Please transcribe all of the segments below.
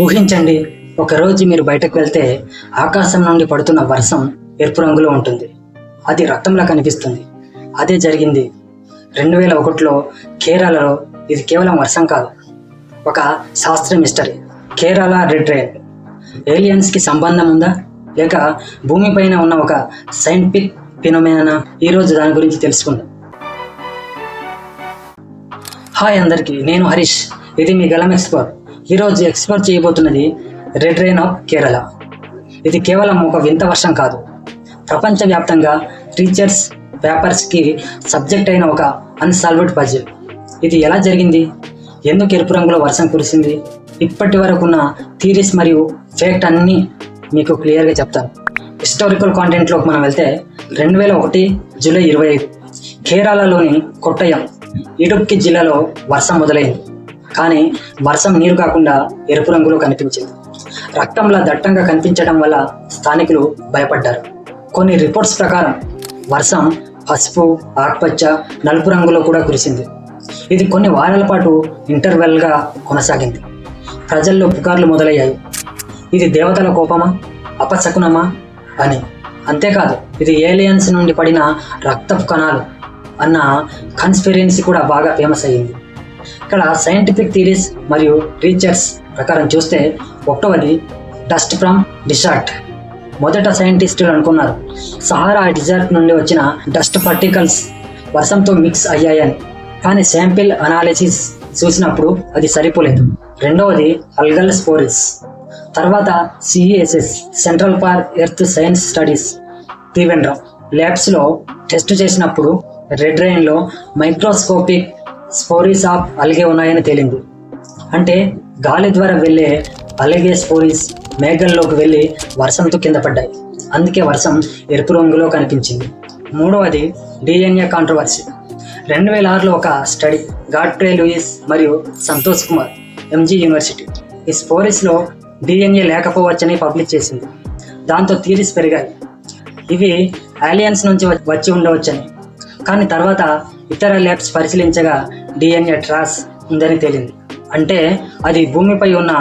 ఊహించండి ఒకరోజు మీరు బయటకు వెళ్తే ఆకాశం నుండి పడుతున్న వర్షం ఎరుపు రంగులో ఉంటుంది. అది రక్తంలా కనిపిస్తుంది. అదే జరిగింది. రెండు వేల ఒకటిలో కేరళలో. ఇది కేవలం వర్షం కాదు. ఒక శాస్త్ర మిస్టరీ. Kerala red rain. ఏలియన్స్కి సంబంధం ఉందా? లేక భూమిపైన ఉన్న ఒక సైంటిఫిక్ ఫినోమేనా ఈరోజు దాని గురించి తెలుసుకుందాం. హాయ్ అందరికీ నేను హరీష్. ఇది మీ గలం ఎక్స్ప్లోర్. ఈరోజు ఎక్స్ప్లోర్ చేయబోతున్నది రెడ్ రైన్ ఆఫ్ కేరళ ఇది కేవలం ఒక వింత వర్షం కాదు. ప్రపంచవ్యాప్తంగా టీచర్స్ పేపర్స్కి సబ్జెక్ట్ అయిన ఒక అన్సాల్వ్డ్ పజిల్ ఇది ఎలా జరిగింది? ఎందుకు ఎరుపు రంగులో వర్షం కురిసింది? ఇప్పటి వరకు ఉన్న థీరీస్ మరియు ఫేక్ట్ అన్నీ మీకు క్లియర్గా చెప్తాను. హిస్టారికల్ కాంటెంట్లోకి మనం వెళ్తే రెండు వేల ఒకటి జూలై ఇరవై ఐదు కేరళలోని కొట్టయం ఇడుక్కి జిల్లాలో వర్షం మొదలైంది. కానీ వర్షం నీరు కాకుండా ఎరుపు రంగులో కనిపించింది. రక్తంలా దట్టంగా కనిపించడం వల్ల స్థానికులు భయపడ్డారు. కొన్ని రిపోర్ట్స్ ప్రకారం వర్షం పసుపు ఆకుపచ్చ నలుపు రంగులో కూడా కురిసింది. ఇది కొన్ని వారాల పాటు ఇంటర్వెల్గా కొనసాగింది. ప్రజల్లో పుకార్లు మొదలయ్యాయి. ఇది దేవతల కోపమా అపశకునమా అని. అంతేకాదు ఇది ఏలియన్స్ నుండి పడిన రక్తపు కణాలు అన్న కన్స్పిరెన్సీ కూడా బాగా ఫేమస్ అయ్యింది. ఇక్కడ సైంటిఫిక్ థీరీస్ మరియు రీచర్స్ ప్రకారం చూస్తే ఒకటవది డస్ట్ ఫ్రమ్ డిసార్ట్ మొదట సైంటిస్టులు అనుకున్నారు సహారా డిజార్ట్ నుండి వచ్చిన డస్ట్ పార్టికల్స్ వర్షంతో మిక్స్ అయ్యాయని. కానీ శాంపిల్ అనాలిసిస్ చూసినప్పుడు అది సరిపోలేదు. రెండవది అల్గల్ స్పోరిస్ తర్వాత CESS central for earth science studies Trivandrum ల్యాబ్స్లో test చేసినప్పుడు రెడ్ రైన్లో మైక్రోస్కోపిక్ స్పోరీస్ ఆఫ్ అల్గే ఉన్నాయని తేలింది. అంటే గాలి ద్వారా వెళ్ళే అలగే స్పోరీస్ మేఘంలోకి వెళ్ళి వర్షంతో కింద పడ్డాయి. అందుకే వర్షం ఎరుపు రంగులో కనిపించింది. మూడవది డిఎన్ఏ కాంట్రవర్సీ. రెండు వేల ఆరులో ఒక స్టడీ గాడ్ప్రే లూయిస్ మరియు సంతోష్ కుమార్ ఎంజీ యూనివర్సిటీ. ఈ స్పోరీస్లో డిఎన్ఏ లేకపోవచ్చని పబ్లిష్ చేసింది. దాంతో థీరీస్ పెరిగాయి. ఇవి ఆలియన్స్ నుంచి వచ్చి ఉండవచ్చని. కానీ తర్వాత ఇతర ల్యాబ్స్ పరిశీలించగా డిఎన్ఏ ట్రాస్ ఉందని తేలింది. అంటే అది భూమిపై ఉన్న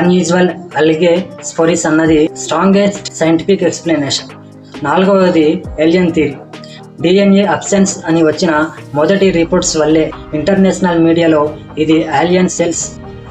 అన్యూజువల్ అల్గే స్పోరిస్ అన్నది స్ట్రాంగెస్ట్ సైంటిఫిక్ ఎక్స్ప్లెనేషన్ నాలుగవది ఎలియన్ థీరీ డిఎన్ఏ అబ్సెన్స్ అని వచ్చిన మొదటి రిపోర్ట్స్ వల్లే ఇంటర్నేషనల్ మీడియాలో ఇది ఆలియన్ సెల్స్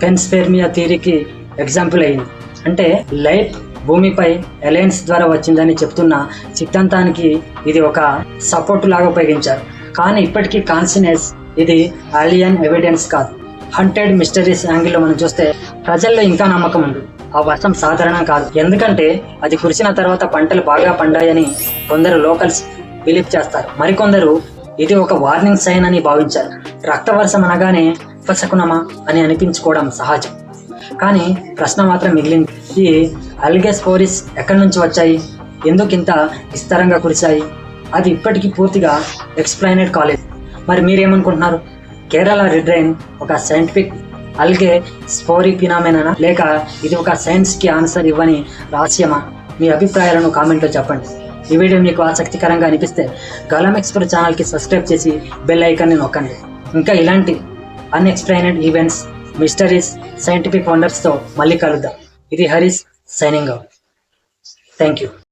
పెన్స్పెర్మియా థీరీకి ఎగ్జాంపుల్ అయింది. అంటే లైఫ్ భూమిపై అలయన్స్ ద్వారా వచ్చిందని చెప్తున్న సిద్ధాంతానికి ఇది ఒక సపోర్ట్ లాగా ఉపయోగించారు. కానీ ఇప్పటికీ కాన్సినెస్ ఇది అలియన్ ఎవిడెన్స్ కాదు. హంటెడ్ మిస్టరీస్ యాంగిల్లో మనం చూస్తే ప్రజల్లో ఇంకా నమ్మకం ఉంది. ఆ వర్షం సాధారణం కాదు. ఎందుకంటే అది కురిసిన తర్వాత పంటలు బాగా పండాయని కొందరు లోకల్స్ బిలీవ్ చేస్తారు. మరికొందరు ఇది ఒక వార్నింగ్ సైన్ అని భావించారు. రక్తవర్షం అనగానే ఉపశకునమా అని అనిపించుకోవడం సహజం. కానీ ప్రశ్న మాత్రం మిగిలింది. ఈ అల్గే ఫోరిస్ ఎక్కడి నుంచి వచ్చాయి? ఎందుకు ఇంత విస్తారంగా కురిశాయి? అది ఇప్పటికీ పూర్తిగా ఎక్స్ప్లైనెడ్ కాలేదు. మరి మీరేమనుకుంటున్నారు? కేరళ రిడ్రైన్ ఒక సైంటిఫిక్ అల్గే స్పోరీ ఫినామినా లేక ఇది ఒక సైన్స్కి ఆన్సర్ ఇవ్వని రహస్యమా? మీ అభిప్రాయాలను కామెంట్లో చెప్పండి. ఈ వీడియో మీకు ఆసక్తికరంగా అనిపిస్తే గలం ఎక్స్పర్ ఛానల్కి సబ్స్క్రైబ్ చేసి బెల్ ఐకాన్ని నొక్కండి. ఇంకా ఇలాంటి అన్ఎక్స్ప్లెయినెడ్ ఈవెంట్స్ మిస్టరీస్ సైంటిఫిక్ వండర్స్తో మళ్ళీ కలుద్దాం. ఇది Harish signing out thank you.